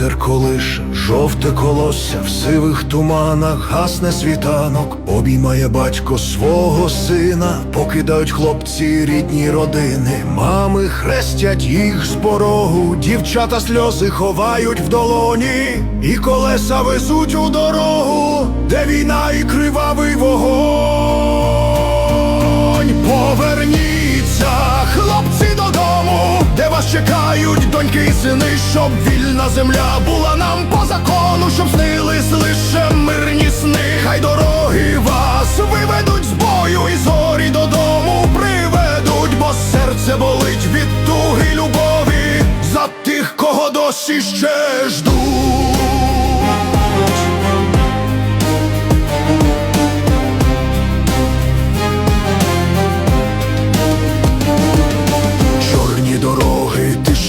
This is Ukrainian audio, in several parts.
Вітер колише, жовте колосся, в сивих туманах гасне світанок, обіймає батько свого сина, покидають хлопці рідні родини, мами хрестять їх з порогу, дівчата сльози ховають в долоні, і колеса везуть у дорогу, де війна і кривавий вогонь. Поверніться, чекають доньки і сини, щоб вільна земля була нам по закону, щоб снились лише мирні сни. Хай дороги вас виведуть з бою і зорі додому приведуть, бо серце болить від туги любові за тих, кого досі ще ждуть.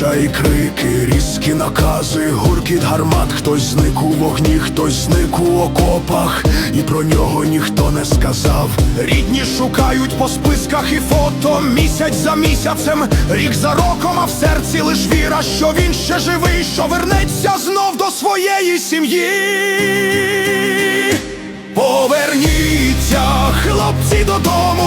Тиша і крики, різкі накази, гуркіт гармат, хтось зник у вогні, хтось зник у окопах, і про нього ніхто не сказав. Рідні шукають по списках і фото місяць за місяцем, рік за роком, а в серці лиш віра, що він ще живий, що вернеться знов до своєї сім'ї. Поверніться, хлопці, додому,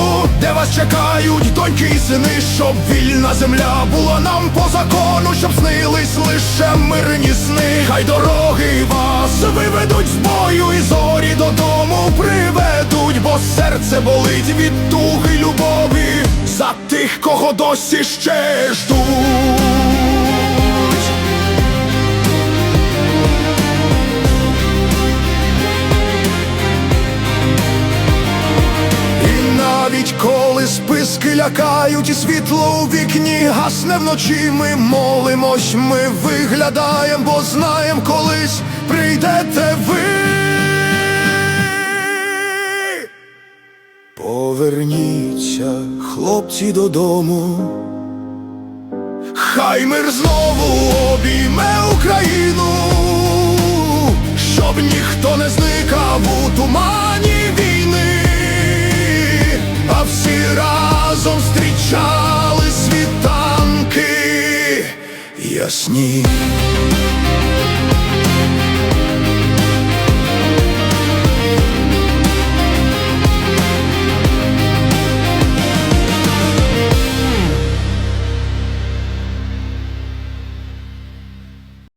вас чекають доньки і сини, щоб вільна земля була нам по закону, щоб снились лише мирні сни. Хай дороги вас виведуть з бою і зорі додому приведуть, бо серце болить від туги любові за тих, кого досі ще ждуть. Навіть коли списки лякають, і світло у вікні гасне вночі, ми молимось, ми виглядаємо, бо знаєм, колись прийдете ви. Поверніться, хлопці, додому. Хай мир знову обійме Україну, щоб ніхто не зникав у тумані а всі разом зустрічали світанки ясні.